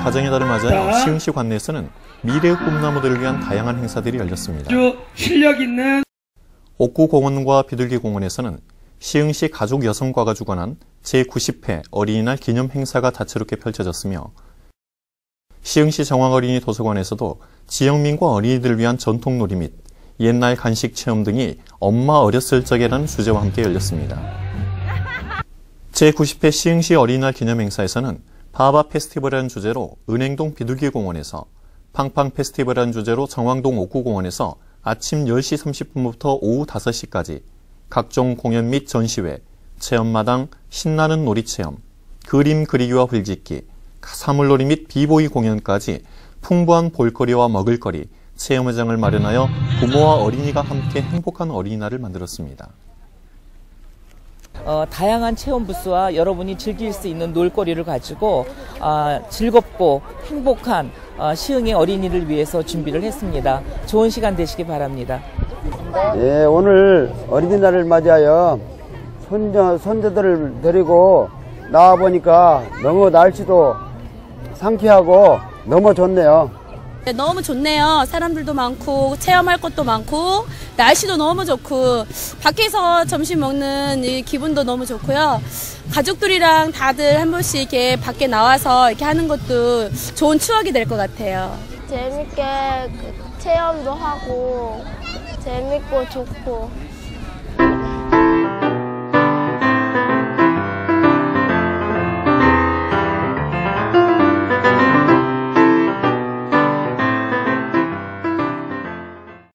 7월 가정의 달을 맞아 시흥시 관내에서는 미래의 꿈나무들을 위한 다양한 행사들이 열렸습니다. 실력 있는 옥구공원과 비둘기 공원에서는 시흥시 가족 여성과가 주관한 제90회 어린이날 기념 행사가 다채롭게 펼쳐졌으며 시흥시 정황어린이 도서관에서도 지역민과 어린이들을 위한 전통놀이 및 옛날 간식 체험 등이 엄마 어렸을 적에라는 주제와 함께 열렸습니다. 제90회 시흥시 어린이날 기념 행사에서는 바바 페스티벌이라는 주제로 은행동 비둘기 공원에서 팡팡 페스티벌이라는 주제로 정왕동 옥구공원에서 아침 10시 30분부터 오후 5시까지 각종 공연 및 전시회, 체험마당, 신나는 놀이체험, 그림 그리기와 글짓기, 사물놀이 및 비보이 공연까지 풍부한 볼거리와 먹을거리, 체험회장을 마련하여 부모와 어린이가 함께 행복한 어린이날을 만들었습니다. 어, 다양한 체험 부스와 여러분이 즐길 수 있는 놀거리를 가지고 아, 즐겁고 행복한 어, 시흥의 어린이를 위해서 준비를 했습니다. 좋은 시간 되시기 바랍니다. 예, 오늘 어린이날을 맞이하여 손자, 손자들을 데리고 나와보니까 너무 날씨도 상쾌하고 너무 좋네요. 네, 너무 좋네요. 사람들도 많고 체험할 것도 많고 날씨도 너무 좋고 밖에서 점심 먹는 이 기분도 너무 좋고요. 가족들이랑 다들 한 번씩 이렇게 밖에 나와서 이렇게 하는 것도 좋은 추억이 될 것 같아요. 재밌게 그 체험도 하고 재밌고 좋고